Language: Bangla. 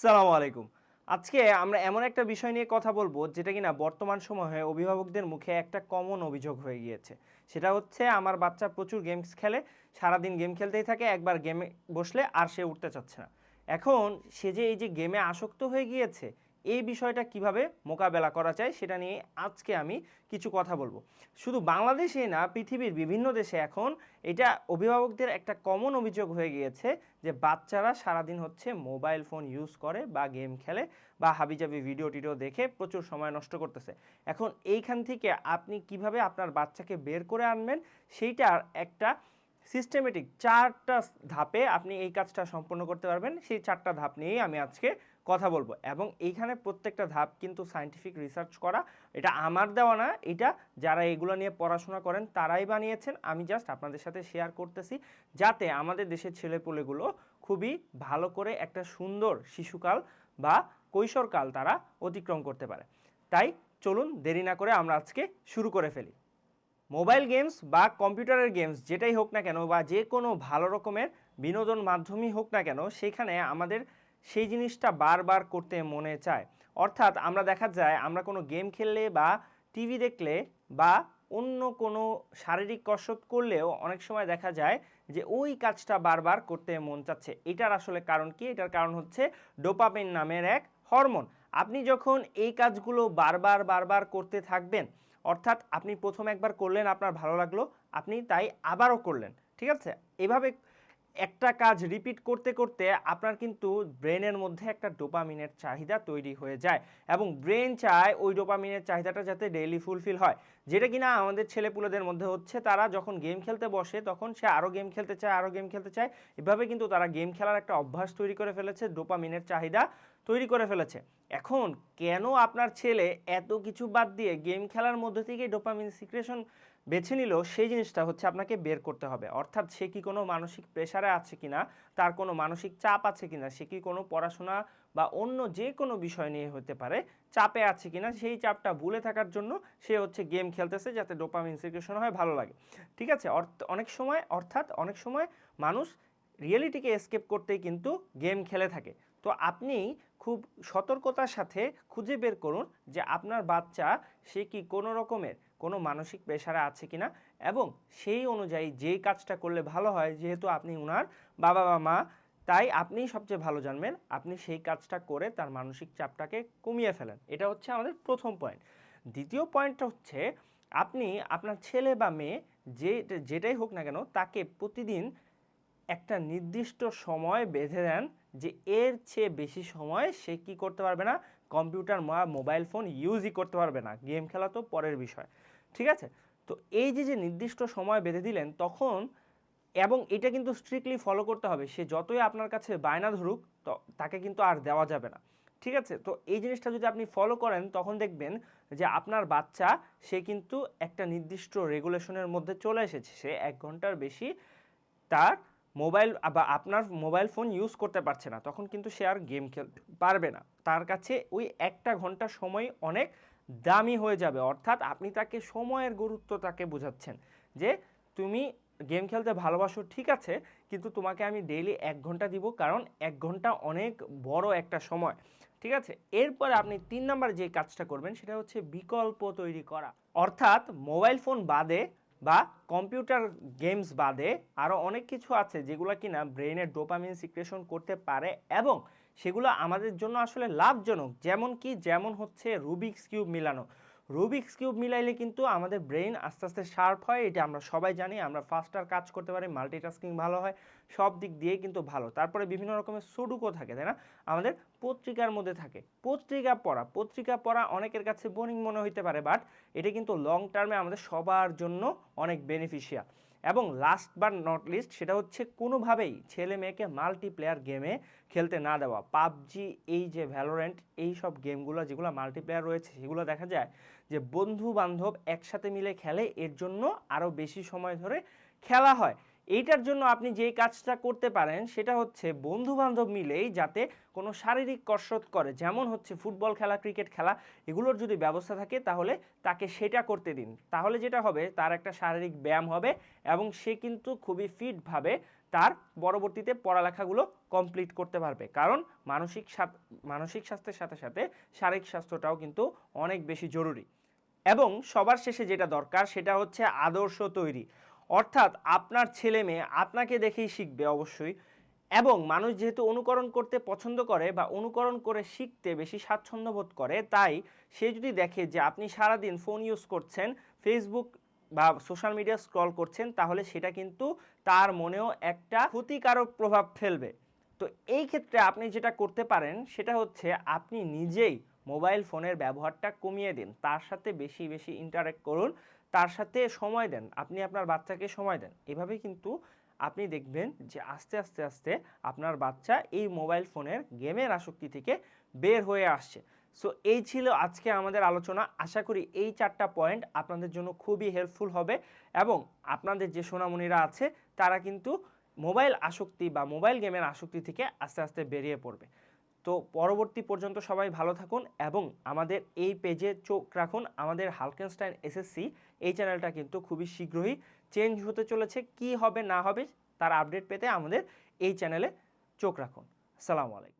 সালামু আলাইকুম। আজকে আমরা এমন একটা বিষয় নিয়ে কথা বলব যেটা কিনা বর্তমান সময়ে অভিভাবকদের মুখে একটা কমন অভিযোগ হয়ে গিয়েছে। সেটা হচ্ছে আমার বাচ্চা প্রচুর গেমস খেলে, সারাদিন গেম খেলতেই থাকে, একবার গেমে বসলে আর সে উঠতে চাচ্ছে না। এখন সে যে এই যে গেমে আসক্ত হয়ে গিয়েছে এই বিষয়টা কীভাবে মোকাবেলা করা যায় সেটা নিয়ে আজকে আমি কিছু কথা বলব। শুধু বাংলাদেশে না, পৃথিবীর বিভিন্ন দেশে এখন এটা অভিভাবকদের একটা কমন অভিযোগ হয়ে গিয়েছে যে বাচ্চারা সারাদিন হচ্ছে মোবাইল ফোন ইউজ করে বা গেম খেলে বা হাবিজাবি ভিডিও টিডিও দেখে প্রচুর সময় নষ্ট করতেছে। এখন এইখান থেকে আপনি কীভাবে আপনার বাচ্চাকে বের করে আনবেন সেইটার একটা সিস্টেমেটিক চারটা ধাপে আপনি এই কাজটা সম্পন্ন করতে পারবেন। সেই চারটা ধাপ নিয়েই আমি আজকে কথা বলব। এবং এইখানে প্রত্যেকটা ধাপ কিন্তু সায়েন্টিফিক রিসার্চ করা, এটা আমার দেওয়া না, এটা যারা এগুলো নিয়ে পড়াশোনা করেন তারাই বানিয়েছেন। আমি জাস্ট আপনাদের সাথে শেয়ার করতেছি যাতে আমাদের দেশের ছেলেপুলেগুলো খুবই ভালো করে একটা সুন্দর শিশুকাল বা কৈশোরকাল তারা অতিক্রম করতে পারে। তাই চলুন দেরি না করে আমরা আজকে শুরু করে ফেলি। মোবাইল গেমস বা কম্পিউটারের গেমস যেটাই হোক না কেন বা যে কোনো ভালো রকমের বিনোদন মাধ্যমই হোক না কেন, সেখানে আমাদের সেই জিনিসটা বারবার করতে মনে চায়। অর্থাৎ আমরা দেখা যায়, আমরা কোনো গেম খেললে বা টিভি দেখলে বা অন্য কোনো শারীরিক কসরত করলেও অনেক সময় দেখা যায় যে ওই কাজটা বারবার করতে মন চাচ্ছে। এটার আসলে কারণ কি? এটার কারণ হচ্ছে ডোপামিন নামের এক হরমোন। আপনি যখন এই কাজগুলো বারবার বারবার করতে থাকবেন, অর্থাৎ আপনি প্রথম একবার করলেন, আপনার ভালো লাগল, আপনি তাই আবারও করলেন, ঠিক আছে? এভাবে একটা কাজ রিপিট করতে করতে আপনার কিন্তু ব্রেনের মধ্যে একটা ডোপামিনের চাহিদা তৈরি হয়ে যায় এবং ব্রেন চায় ওই ডোপামিনের চাহিদাটা যাতে ডেইলি ফুলফিল হয়। যেটা কিনা আমাদের ছেলেপুলেদের মধ্যে হচ্ছে, তারা যখন গেম খেলতে বসে, তখন সে আরও গেম খেলতে চায় আরও গেম খেলতে চায়। এভাবে কিন্তু তারা গেম খেলার একটা অভ্যাস তৈরি করে ফেলেছে ডোপামিনের চাহিদা তৈরি করে ফেলেছে। এখন কেন আপনার ছেলে এত কিছু বাদ দিয়ে গেম খেলার মধ্যে থেকে ডোপামিন সিক্রেশন বেছে নিল সেই জিনিসটা হচ্ছে আপনাকে বের করতে হবে। অর্থাৎ সে কি কোনো মানসিক প্রেশারে আছে কিনা, তার কোনো মানসিক চাপ আছে কিনা, সে কি কোনো পড়াশোনা বা অন্য যে কোনো বিষয় নিয়ে হতে পারে চাপে আছে কিনা, সেই চাপটা ভুলে থাকার জন্য সে হচ্ছে গেম খেলতেছে যাতে ডোপামিন সিক্রেশন হয়, ভালো লাগে। ঠিক আছে? অনেক সময়, অর্থাৎ অনেক সময় মানুষ রিয়েলিটিকে এসকেপ করতেই কিন্তু গেম খেলে থাকে। তো আপনি খুব সতর্কতার সাথে খুঁজে বের করুন যে আপনার বাচ্চা, সে কি কোনো রকমের কোনো মানসিক প্রেশারে আছে কিনা এবং সেই অনুযায়ী যেই কাজটা করলে ভালো হয়, যেহেতু আপনি ওনার বাবা বা মা, তাই আপনিই সবচেয়ে ভালো জানবেন। আপনি সেই কাজটা করে তার মানসিক চাপটাকে কমিয়ে ফেলেন। এটা হচ্ছে আমাদের প্রথম পয়েন্ট দ্বিতীয় পয়েন্টটা হচ্ছে আপনি আপনার ছেলে বা মেয়ে যে, যেটাই হোক না কেন, তাকে প্রতিদিন একটা নির্দিষ্ট সময় বেঁধে দেন যে এর চেয়ে বেশি সময় সে কি করতে পারবে না? কম্পিউটার বা মোবাইল ফোন ইউজই করতে পারবে না। গেম খেলা তো পরের বিষয়। ঠিক আছে? তো এই যে যে নির্দিষ্ট সময় বেঁধে দিলেন, তখন এবং এটা কিন্তু স্ট্রিক্টলি ফলো করতে হবে, সে যতই আপনার কাছে বায়না ধরুক, তো তাকে কিন্তু আর দেওয়া যাবে না। ঠিক আছে? তো এই জিনিসটা যদি আপনি ফলো করেন, তখন দেখবেন যে আপনার বাচ্চা, সে কিন্তু একটা নির্দিষ্ট রেগুলেশনের মধ্যে চলে এসেছে। সে এক ঘণ্টার বেশি তার মোবাইল, বা আপনার মোবাইল ফোন ইউজ করতে পারছে না, তখন কিন্তু সে আর গেম খেলতে পারবে না। তার কাছে ওই একটা ঘণ্টা সময় অনেক দামি হয়ে যাবে। অর্থাৎ আপনি তাকে সময়ের গুরুত্ব তাকে বোঝাচ্ছেন যে, তুমি গেম খেলতে ভালোবাসো, ঠিক আছে, কিন্তু তোমাকে আমি ডেইলি এক ঘণ্টা দিব, কারণ এক ঘণ্টা অনেক বড় একটা সময়। ঠিক আছে? এরপরে আপনি তিন নাম্বার যে কাজটা করবেন, সেটা হচ্ছে বিকল্প তৈরি করা। অর্থাৎ মোবাইল ফোন বাদে বা কম্পিউটার গেমস বাদে আরও অনেক কিছু আছে যেগুলো কিনা ব্রেনের ডোপামিন সিক্রেশন করতে পারে এবং সেগুলো আমাদের জন্য আসলে লাভজনক। যেমন কি, যেমন হচ্ছে রুবিক্স কিউব মিলানো। রুবিক্স কিউব মিলাইলে কিন্তু আমাদের ব্রেন আস্তে আস্তে শার্প হয়, এটা আমরা সবাই জানি, আমরা ফাস্টার কাজ করতে পারি মাল্টিটাস্কিং ভালো হয়, সব দিক দিয়ে কিন্তু ভালো। তারপরে বিভিন্ন রকমের সুডুকো থাকে, তাই না? আমাদের পত্রিকার মধ্যে থাকে। পত্রিকা পড়া পত্রিকা পড়া অনেকের কাছে বোরিং মনে হইতে পারে বাট এটা কিন্তু লং টার্মে আমাদের সবার জন্য অনেক বেনিফিশিয়াল এবং লাস্ট বার নট লিস্ট সেটা হচ্ছে কোনোভাবেই ছেলে মেয়েকে মাল্টিপ্লেয়ার গেমে খেলতে না দেওয়া। পাবজি, এই যে ভ্যালোরেন্ট এই সব গেমগুলো যেগুলো মাল্টিপ্লেয়ার রয়েছে, সেগুলো দেখা যায় যে বন্ধু বান্ধব একসাথে মিলে খেলে, এর জন্য আরও বেশি সময় ধরে খেলা হয়। এইটার জন্য আপনি যে কাজটা করতে পারেন, সেটা হচ্ছে বন্ধু বান্ধব মিলেই যাতে কোনো শারীরিক কসরত করে। যেমন হচ্ছে ফুটবল খেলা, ক্রিকেট খেলা, এগুলোর যদি ব্যবস্থা থাকে, তাহলে তাকে সেটা করতে দিন। তাহলে যেটা হবে, তার একটা শারীরিক ব্যায়াম হবে এবং সে কিন্তু খুবই ফিটভাবে তার পরবর্তীতে পড়ালেখাগুলো কমপ্লিট করতে পারবে। কারণ মানসিক মানসিক স্বাস্থ্যের সাথে সাথে শারীরিক স্বাস্থ্যটাও কিন্তু অনেক বেশি জরুরি। এবং সবার শেষে যেটা দরকার, সেটা হচ্ছে আদর্শ তৈরি। অর্থাৎ আপনার ছেলে মেয়ে আপনাকে দেখেই শিখবে অবশ্যই। এবং মানুষ যেহেতু অনুকরণ করতে পছন্দ করে বা অনুকরণ করে শিখতে বেশি স্বাচ্ছন্দ্য বোধ করে, তাই সে যদি দেখে যে আপনি সারাদিন ফোন ইউজ করছেন ফেসবুক বা সোশ্যাল মিডিয়া স্ক্রল করছেন, তাহলে সেটা কিন্তু তার মনেও একটা ক্ষতিকারক প্রভাব ফেলবে। তো এই ক্ষেত্রে আপনি যেটা করতে পারেন, সেটা হচ্ছে আপনি নিজেই মোবাইল ফোনের ব্যবহারটা কমিয়ে দিন। তার সাথে বেশি বেশি ইন্টারেক্ট করুন। তার সাথে সময় দেন, আপনি আপনার বাচ্চাকে সময় দেন। এভাবে কিন্তু আপনি দেখবেন যে আস্তে আস্তে আস্তে আপনার বাচ্চা এই মোবাইল ফোনের গেমের আসক্তি থেকে বের হয়ে আসছে। সো এই ছিল আজকে আমাদের আলোচনা। আশা করি এই চারটা পয়েন্ট আপনাদের জন্য খুবই হেল্পফুল হবে এবং আপনাদের যে সোনামণিরা আছে, তারা কিন্তু মোবাইল আসক্তি বা মোবাইল গেমের আসক্তি থেকে আস্তে আস্তে বেরিয়ে পড়বে। তো পরবর্তী পর্যন্ত সবাই ভালো থাকুন এবং আমাদের এই পেজে চোখ রাখুন। আমাদের হালকেনস্টাইন এসএসসি এই চ্যানেলটা কিন্তু খুবই শীঘ্রই চেঞ্জ হতে চলেছে। কি হবে না হবে তার আপডেট পেতে আমাদের এই চ্যানেলে চোখ রাখুন। সালামু আলাইকুম।